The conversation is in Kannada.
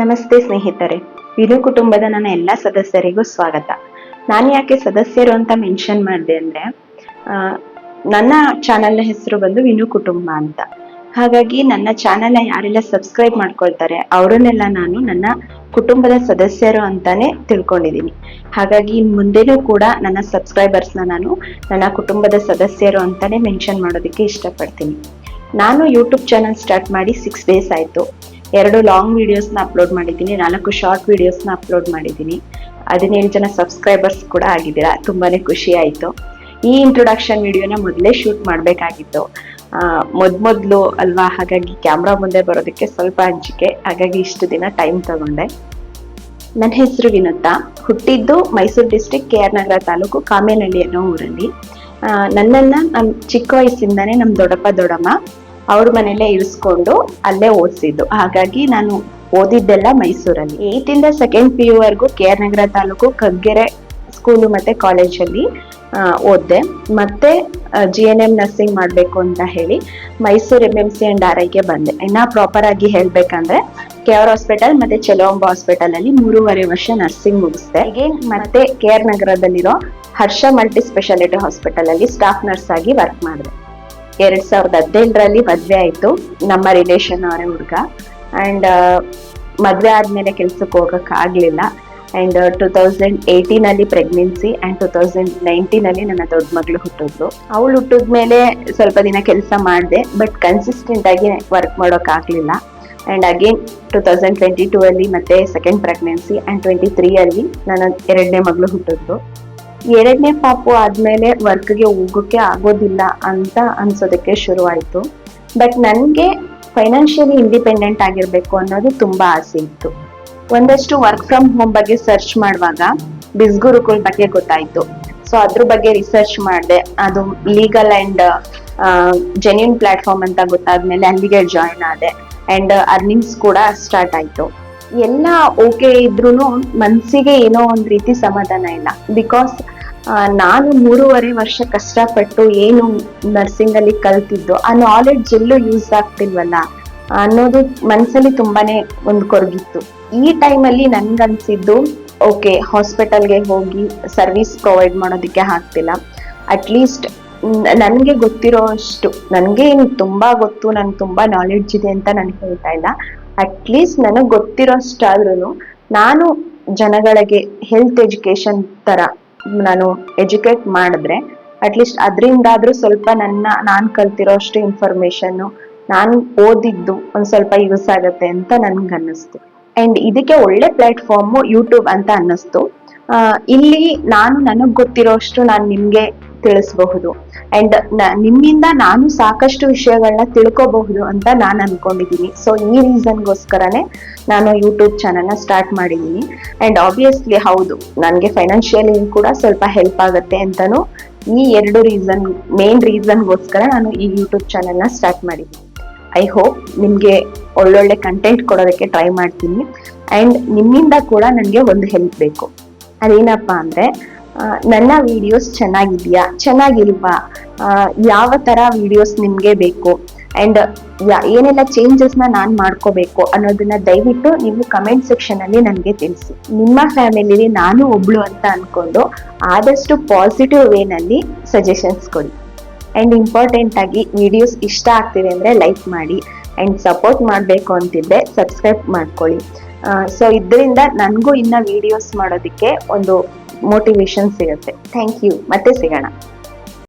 ನಮಸ್ತೆ ಸ್ನೇಹಿತರೆ. ವಿನು ಕುಟುಂಬದ ನನ್ನ ಎಲ್ಲ ಸದಸ್ಯರಿಗೂ ಸ್ವಾಗತ. ನಾನು ಯಾಕೆ ಸದಸ್ಯರು ಅಂತ ಮೆನ್ಷನ್ ಮಾಡಿದೆ ಅಂದ್ರೆ ನನ್ನ ಚಾನೆಲ್ನ ಹೆಸರು ಬಂದು ವಿನು ಕುಟುಂಬ ಅಂತ. ಹಾಗಾಗಿ ನನ್ನ ಚಾನೆಲ್ನ ಯಾರೆಲ್ಲ ಸಬ್ಸ್ಕ್ರೈಬ್ ಮಾಡ್ಕೊಳ್ತಾರೆ, ಅವರನ್ನೆಲ್ಲ ನಾನು ನನ್ನ ಕುಟುಂಬದ ಸದಸ್ಯರು ಅಂತಾನೆ ತಿಳ್ಕೊಂಡಿದ್ದೀನಿ. ಹಾಗಾಗಿ ಮುಂದೆನೂ ಕೂಡ ನನ್ನ ಸಬ್ಸ್ಕ್ರೈಬರ್ಸ್ನ ನಾನು ನನ್ನ ಕುಟುಂಬದ ಸದಸ್ಯರು ಅಂತಾನೆ ಮೆನ್ಷನ್ ಮಾಡೋದಕ್ಕೆ ಇಷ್ಟಪಡ್ತೀನಿ. ನಾನು ಯೂಟ್ಯೂಬ್ ಚಾನಲ್ ಸ್ಟಾರ್ಟ್ ಮಾಡಿ ಸಿಕ್ಸ್ ಡೇಸ್ ಆಯಿತು. ಎರಡು ಲಾಂಗ್ ವಿಡಿಯೋಸ್ನ ಅಪ್ಲೋಡ್ ಮಾಡಿದ್ದೀನಿ, ನಾಲ್ಕು ಶಾರ್ಟ್ ವಿಡಿಯೋಸ್ನ ಅಪ್ಲೋಡ್ ಮಾಡಿದ್ದೀನಿ. ಹದಿನೇಳು ಜನ ಸಬ್ಸ್ಕ್ರೈಬರ್ಸ್ ಕೂಡ ಆಗಿದ್ದೀರಾ ತುಂಬಾ ಖುಷಿ ಆಯಿತು. ಈ ಇಂಟ್ರೊಡಕ್ಷನ್ ವಿಡಿಯೋನ ಮೊದಲೇ ಶೂಟ್ ಮಾಡಬೇಕಾಗಿತ್ತು. ಮೊದ್ ಮೊದಲು ಅಲ್ವಾ, ಹಾಗಾಗಿ ಕ್ಯಾಮ್ರಾ ಮುಂದೆ ಬರೋದಕ್ಕೆ ಸ್ವಲ್ಪ ಅಂಜಿಕೆ ಹಾಗಾಗಿ ಇಷ್ಟು ದಿನ ಟೈಮ್ ತಗೊಂಡೆ. ನನ್ನ ಹೆಸರು ವಿನುತಾ. ಹುಟ್ಟಿದ್ದು Mysuru district K R Nagar taluk Kamenahalli ಅನ್ನೋ ಊರಲ್ಲಿ. ನನ್ನನ್ನು ನಮ್ಮ ಚಿಕ್ಕ ವಯಸ್ಸಿಂದಾನೇ ನಮ್ಮ ದೊಡ್ಡಪ್ಪ, ದೊಡ್ಡಮ್ಮ ಅವ್ರ ಮನೇಲೆ ಇರಿಸ್ಕೊಂಡು ಅಲ್ಲೇ ಓದಿಸಿದ್ದು. ಹಾಗಾಗಿ ನಾನು ಓದಿದ್ದೆಲ್ಲ ಮೈಸೂರಲ್ಲಿ. ಏಯ್ತ್ ಇಂದ ಸೆಕೆಂಡ್ ಪಿ ಯು ವರ್ಗು K R Nagar taluk Kaggere school ಮತ್ತೆ ಕಾಲೇಜಲ್ಲಿ ಓದಿದೆ. ಮತ್ತೆ ಜಿ ಎನ್ ಎಂ ನರ್ಸಿಂಗ್ ಮಾಡಬೇಕು ಅಂತ ಹೇಳಿ Mysuru M M C and R ಐಗೆ ಬಂದೆ. ಇನ್ನ ಪ್ರಾಪರ್ ಆಗಿ ಹೇಳ್ಬೇಕಂದ್ರೆ ಕೆ ಆರ್ ಹಾಸ್ಪಿಟಲ್ ಮತ್ತೆ ಚೆಲೋಂಬ ಹಾಸ್ಪಿಟಲ್ ಅಲ್ಲಿ ಮೂರುವರೆ ವರ್ಷ ನರ್ಸಿಂಗ್ ಮುಗಿಸ್ದೆ. ಹೀಗೆ ಮತ್ತೆ ಕೆ ಆರ್ ನಗರದಲ್ಲಿರೋ ಹರ್ಷ ಮಲ್ಟಿ ಸ್ಪೆಷಾಲಿಟಿ ಹಾಸ್ಪಿಟಲ್ ಅಲ್ಲಿ ಸ್ಟಾಫ್ ನರ್ಸ್ ಆಗಿ ವರ್ಕ್ ಮಾಡಿದೆ. ಎರಡ್ ಸಾವಿರದ ಹದಿನೆಂಟರಲ್ಲಿ ಮದ್ವೆ ಆಯ್ತು ನಮ್ಮ ರಿಲೇಷನ್ ಅವರೇ ಹುಡುಗ. ಅಂಡ್ ಮದ್ವೆ ಆದ್ಮೇಲೆ ಕೆಲ್ಸಕ್ಕೆ ಹೋಗಕ್ ಆಗ್ಲಿಲ್ಲ. ಅಂಡ್ ಟೂ ತೌಸಂಡ್ ಏಯ್ಟೀನ್ ಅಲ್ಲಿ pregnancy and two thousand nineteen ಅಲ್ಲಿ ನನ್ನ ದೊಡ್ಡ ಮಗಳು ಹುಟ್ಟಿದ್ಲು. ಅವಳು ಹುಟ್ಟಿದ್ಮೇಲೆ ಸ್ವಲ್ಪ ದಿನ ಕೆಲಸ ಮಾಡಿದೆ ಬಟ್ ಕನ್ಸಿಸ್ಟೆಂಟ್ ಆಗಿ ವರ್ಕ್ ಮಾಡೋಕ್ ಆಗ್ಲಿಲ್ಲ. And again two thousand twenty two ಅಲ್ಲಿ ಮತ್ತೆ second pregnancy and twenty three ಅಲ್ಲಿ ನನ್ನ ಎರಡನೇ ಮಗಳು ಹುಟ್ಟಿದ್ಲು. ಎರಡನೇ ಪಾಪು ಆದ್ಮೇಲೆ ವರ್ಕ್ಗೆ ಹೋಗೋಕೆ ಆಗೋದಿಲ್ಲ ಅಂತ ಅನ್ಸೋದಕ್ಕೆ ಶುರುವಾಯಿತು. ಬಟ್ ನನಗೆ ಫೈನಾನ್ಷಿಯಲಿ ಇಂಡಿಪೆಂಡೆಂಟ್ ಆಗಿರಬೇಕು ಅನ್ನೋದು ತುಂಬ ಆಸೆ ಇತ್ತು. ಒಂದಷ್ಟು ವರ್ಕ್ ಫ್ರಮ್ ಹೋಮ್ ಬಗ್ಗೆ ಸರ್ಚ್ ಮಾಡುವಾಗ ಬಿಸ್ಗುರುಗಳ ಬಗ್ಗೆ ಗೊತ್ತಾಯ್ತು. ಸೊ ಅದ್ರ ಬಗ್ಗೆ ರಿಸರ್ಚ್ ಮಾಡಿದೆ, ಅದು ಲೀಗಲ್ ಅಂಡ್ ಜೆನ್ಯೂನ್ ಪ್ಲಾಟ್ಫಾರ್ಮ್ ಅಂತ ಗೊತ್ತಾದ್ಮೇಲೆ ಅಲ್ಲಿಗೆ ಜಾಯ್ನ್ ಆದೆ. ಅಂಡ್ ಅರ್ನಿಂಗ್ಸ್ ಕೂಡ ಸ್ಟಾರ್ಟ್ ಆಯ್ತು. ಎಲ್ಲ ಓಕೆ ಇದ್ರೂ ಮನ್ಸಿಗೆ ಏನೋ ಒಂದ್ ರೀತಿ ಸಮಾಧಾನ ಇಲ್ಲ. ಬಿಕಾಸ್ ನಾನು ಮೂರುವರೆ ವರ್ಷ ಕಷ್ಟಪಟ್ಟು ಏನು ನರ್ಸಿಂಗ್ ಅಲ್ಲಿ ಕಲ್ತಿದ್ದು, ಆ ನಾಲೆಡ್ಜ್ ಎಲ್ಲೂ ಯೂಸ್ ಆಗ್ತಿಲ್ವಲ್ಲ? ಅನ್ನೋದು ಮನ್ಸಲ್ಲಿ ತುಂಬಾನೇ ಒಂದು ಕೊರಗಿತ್ತು. ಈ ಟೈಮಲ್ಲಿ ನನ್ಗನ್ಸಿದ್ದು ಓಕೆ ಹಾಸ್ಪಿಟಲ್ಗೆ ಹೋಗಿ ಸರ್ವಿಸ್ ಪ್ರೊವೈಡ್ ಮಾಡೋದಕ್ಕೆ ಆಗ್ತಿಲ್ಲ. ಅಟ್ಲೀಸ್ಟ್ ನನಗೆ ಗೊತ್ತಿರೋ ಅಷ್ಟು ನನಗೆ ತುಂಬಾ ಗೊತ್ತು ನನ್ಗೆ ತುಂಬಾ ನಾಲೆಡ್ಜ್ ಇದೆ ಅಂತ ನಾನು ಹೇಳ್ತಾ ಇಲ್ಲ. ಅಟ್ಲೀಸ್ಟ್ ನನಗೆ ಗೊತ್ತಿರೋಷ್ಟಾದ್ರೂ ನಾನು ಜನಗಳಿಗೆ ಹೆಲ್ತ್ ಎಜುಕೇಶನ್ ತರ ನಾನು ಎಜುಕೇಟ್ ಮಾಡಿದ್ರೆ ಅಟ್ಲೀಸ್ಟ್ ಅದರಿಂದಾದ್ರೂ ಸ್ವಲ್ಪ ನನ್ನ, ನಾನು ಕಲ್ತಿರೋ ಅಷ್ಟು ನಾನು ಓದಿದ್ದು ಒಂದು ಸ್ವಲ್ಪ ಯೂಸ್ ಆಗುತ್ತೆ ಅಂತ ನನ್ಗೆ ಅನ್ನಿಸ್ತು ಅಂಡ್ ಇದಕ್ಕೆ ಒಳ್ಳೆ ಪ್ಲಾಟ್ಫಾರ್ಮು ಯೂಟ್ಯೂಬ್ ಅಂತ ಅನ್ನಿಸ್ತು. ಇಲ್ಲಿ ನಾನು ನನಗೆ ಗೊತ್ತಿರೋಷ್ಟು ನಾನು ನಿಮ್ಗೆ ತಿಳಿಸಬಹುದು. ಅಂಡ್ ನಿಮ್ಮಿಂದ ನಾನು ಸಾಕಷ್ಟು ವಿಷಯಗಳನ್ನ ತಿಳ್ಕೋಬಹುದು ಅಂತ ನಾನು ಅನ್ಕೊಂಡಿದ್ದೀನಿ ಸೊ ಈ ರೀಸನ್ಗೋಸ್ಕರನೇ ನಾನು ಯೂಟ್ಯೂಬ್ ಚಾನಲ್ನ ಸ್ಟಾರ್ಟ್ ಮಾಡಿದ್ದೀನಿ ಅಂಡ್ ಆಬ್ವಿಯಸ್ಲಿ ಹೌದು, ನನಗೆ ಫೈನಾನ್ಷಿಯಲಿ ಕೂಡ ಸ್ವಲ್ಪ ಹೆಲ್ಪ್ ಆಗುತ್ತೆ ಅಂತಲೂ ಈ ಎರಡು ರೀಸನ್ ಮೇನ್ ರೀಸನ್ಗೋಸ್ಕರ ನಾನು ಈ ಯೂಟ್ಯೂಬ್ ಚಾನಲ್ನ ಸ್ಟಾರ್ಟ್ ಮಾಡಿದ್ದೀನಿ ಐ ಹೋಪ್ ನಿಮಗೆ ಒಳ್ಳೊಳ್ಳೆ ಕಂಟೆಂಟ್ ಕೊಡೋದಕ್ಕೆ ಟ್ರೈ ಮಾಡ್ತೀನಿ. ಆ್ಯಂಡ್ ನಿಮ್ಮಿಂದ ಕೂಡ ನನಗೆ ಒಂದು ಹೆಲ್ಪ್ ಬೇಕು. ಅದೇನಪ್ಪ ಅಂದರೆ ನನ್ನ ವಿಡಿಯೋಸ್ ಚೆನ್ನಾಗಿದೆಯಾ? ಚೆನ್ನಾಗಿಲ್ವಾ? ಯಾವ ಥರ ವಿಡಿಯೋಸ್ ನಿಮಗೆ ಬೇಕು? ಆ್ಯಂಡ್ ಏನೆಲ್ಲ ಚೇಂಜಸ್ನ ನಾನು ಮಾಡ್ಕೋಬೇಕು ಅನ್ನೋದನ್ನ ದಯವಿಟ್ಟು ನೀವು ಕಮೆಂಟ್ ಸೆಕ್ಷನಲ್ಲಿ ನನಗೆ ತಿಳಿಸಿ. ನಿಮ್ಮ ಫ್ಯಾಮಿಲಿಲಿ ನಾನು ಒಬ್ಳು ಅಂತ ಅಂದ್ಕೊಂಡು ಆದಷ್ಟು ಪಾಸಿಟಿವ್ ವೇನಲ್ಲಿ ಸಜೆಷನ್ಸ್ ಕೊಡಿ. ಅಂಡ್ ಇಂಪಾರ್ಟೆಂಟ್ ಆಗಿ ವಿಡಿಯೋಸ್ ಇಷ್ಟ ಆಗ್ತಿದೆ ಅಂದ್ರೆ ಲೈಕ್ ಮಾಡಿ ಅಂಡ್ ಸಪೋರ್ಟ್ ಮಾಡಬೇಕು ಅಂತಿದ್ರೆ ಸಬ್ಸ್ಕ್ರೈಬ್ ಮಾಡ್ಕೊಳ್ಳಿ. ಸೊ ಇದರಿಂದ ನನಗೂ ಇನ್ನ ವಿಡಿಯೋಸ್ ಮಾಡೋದಕ್ಕೆ ಒಂದು ಮೋಟಿವೇಶನ್ ಸಿಗುತ್ತೆ. ಥ್ಯಾಂಕ್ ಯು ಮತ್ತೆ ಸಿಗೋಣ.